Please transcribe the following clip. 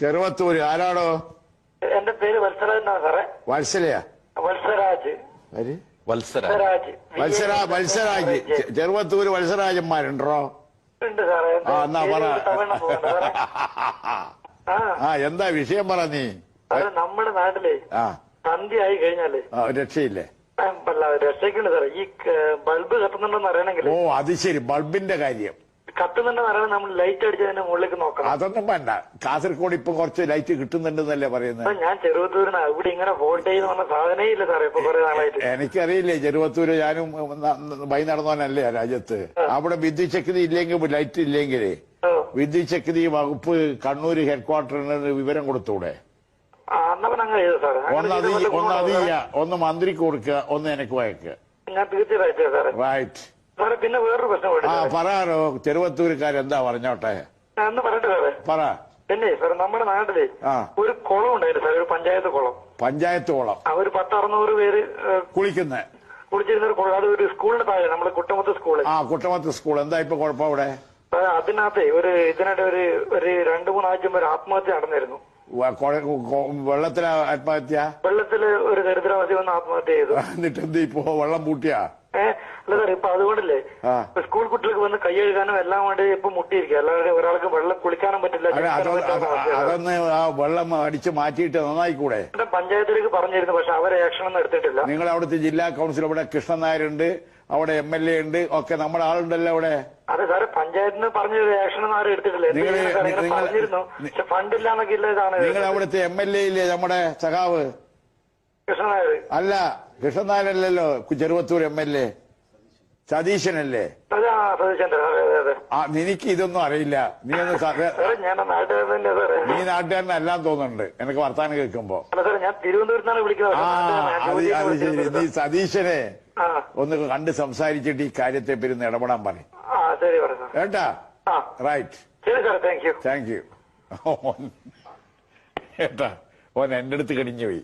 ചെറുവത്തൂര്. ആരാണോ എന്റെ പേര് വത്സരാജ് എന്നാ സാറേ. വത്സലയാ? വത്സരാജ്. ആര്? വത്സര വത്സരാജ്. വത്സരാ വത്സരാജ്. ചെ- ചെറുവത്തൂര് വത്സരാജന്മാരുണ്ടോ? ഉണ്ട് സാറേ. എന്റെ ആ എന്നാ പറ. സാറേ. ആ. ആ എന്താ വിഷയം പറ നീ? അത് നമ്മുടെ നാട്ടിലെ ആ. സന്ധ്യ ആയി കഴിഞ്ഞാൽ ആ, രക്ഷയില്ലേ? ആ, അല്ല രക്ഷയ്ക്കുണ്ട് സാറേ. ഈ ക- ബൾബ് കത്തുന്നുണ്ടെന്ന് അറിയണമെങ്കിൽ ഓ അത് ശരി. ബൾബിന്റെ കാര്യം. കത്തുന്നുണ്ടെന്ന് നമ്മൾ ലൈറ്റ് അടിച്ചതിന്റെ മുകളിലേക്ക് നോക്കണം. അതൊന്നും വേണ്ട. കാസർഗോഡ് ഇപ്പൊ കുറച്ച് ലൈറ്റ് കിട്ടുന്നുണ്ടെന്നല്ലേ പറയുന്നത്. ഞാൻ ചെറുപത്തൂരിന് ഇവിടെ ഇങ്ങനെ വോൾട്ടേജ് വന്ന പറഞ്ഞ സാധനേ ഇല്ല സാറേ ഇപ്പൊ കുറെ നാളായിട്ട്. എനിക്കറിയില്ലേ ചെറുവത്തൂര് ഞാനും വൈ നടന്നവനല്ലേ രാജ്യത്ത്. അവിടെ വിദ്യുത് ശക്തി ഇല്ലെങ്കിൽ ലൈറ്റ് ഇല്ലെങ്കിലേ വിദ്യുശക്തി വിദ്യുത് ശക്തി വകുപ്പ് കണ്ണൂര് ഹെഡ്ക്വാർട്ടറിന് വിവരം കൊടുത്തൂടെ? ഒന്നതി ഒന്ന് മന്ത്രിക്ക് കൊടുക്കുക ഒന്ന് എനിക്ക് വായിക്കുക ഞാൻ തീർച്ചയായിട്ടും റൈറ്റ് സാറേ പിന്നെ വേറൊരു പ്രശ്നം ആ പറ ചെറുവത്തൂരുകാരെന്താ പറഞ്ഞോട്ടെ? എന്ന് പറയട്ടെ സാറേ. പറ. പിന്നെ സാർ നമ്മുടെ നാട്ടിലെ ആ. ഒരു കുളം ഉണ്ടായിരുന്നു സാർ ഒരു പഞ്ചായത്ത് കുളം. പഞ്ചായത്ത് കുളം. ആ ഒരു പത്തറുന്നൂറ് പേര് ഏഹ്, കുളിക്കുന്ന. കുളിച്ചിരുന്ന ഒരു കുളം. അത് ഒരു സ്കൂളിന്റെ താഴെ നമ്മുടെ കുട്ടമത്ത് സ്കൂൾ. ആ കുട്ടമത്ത് സ്കൂൾ. എന്താ ഇപ്പൊ കുഴപ്പം അവിടെ? അതിനകത്ത് അതിനകത്തെ ഒരു ഇതിനായിട്ട് ഒരു ഒരു രണ്ടു മൂന്നാഴ്ച മുമ്പ് ഒരു ആത്മഹത്യ നടന്നിരുന്നു. വ- കൊ- വെള്ളത്തിലെ ആത്മഹത്യ? വെള്ളത്തിൽ ഒരു ദരിദ്രവാസി വന്ന് ആത്മഹത്യ ചെയ്തു. എന്നിട്ട് എന്ത് ഇപ്പോ വെള്ളം പൂട്ടിയാ? ഏഹ് അല്ല സാർ ഇപ്പൊ അതുകൊണ്ടല്ലേ സ്കൂൾ കുട്ടികൾക്ക് വന്ന് കൈ കഴുകാനും എല്ലാം വേണ്ടി ഇപ്പൊ മുട്ടിയിരിക്കുക. അല്ലാതെ ഒരാൾക്ക് വെള്ളം കുളിക്കാനും പറ്റില്ല. അതെ അതൊന്ന് ആ വെള്ളം അടിച്ച് മാറ്റിയിട്ട് നന്നായിക്കൂടെ? കൂടെ പഞ്ചായത്തിലേക്ക് പറഞ്ഞിരുന്നു പക്ഷെ അവരെ ആക്ഷൻ ഒന്നും എടുത്തിട്ടില്ല. നിങ്ങൾ അവിടുത്തെ ജില്ലാ കൗൺസിൽ അവിടെ കൃഷ്ണൻ നായരുണ്ട് അവിടെ എം എൽ എ ഉണ്ട് ഒക്കെ നമ്മുടെ ആളുണ്ടല്ലോ അവിടെ. അതെ സാറേ പഞ്ചായത്തിന് പറഞ്ഞ ആക്ഷൻ ഒന്നും ആരും എടുത്തിട്ടില്ല. പറഞ്ഞിരുന്നു. പക്ഷെ ഫണ്ട് ഇല്ലാന്നൊക്കെ ഇല്ല ഇതാണ്. നിങ്ങൾ അവിടുത്തെ എം എൽ എ ഇല്ലേ നമ്മുടെ സഖാവ്? കൃഷ്ണനായർ അല്ല കൃഷ്ണൻ നായരല്ലല്ലോ ചെറുവത്തൂർ എം എൽ എ. സതീശനല്ലേ? ആ നിനക്ക് ഇതൊന്നും അറിയില്ല. നീ ഒന്ന് നീ നാട്ടുകാരനെല്ലാം തോന്നുന്നുണ്ട്. എനിക്ക് വർത്താനം കേൾക്കുമ്പോ. ആ അത് അത് ശരി. നീ സതീശനെ ഒന്ന് കണ്ട് സംസാരിച്ചിട്ട് ഈ കാര്യത്തെ പെരുന്ന് ഇടപെടാൻ പറയും കേട്ടാ? Right thank you thank you കേട്ടാ? ഓൻ എന്റെ അടുത്ത് കടിഞ്ഞു പോയി.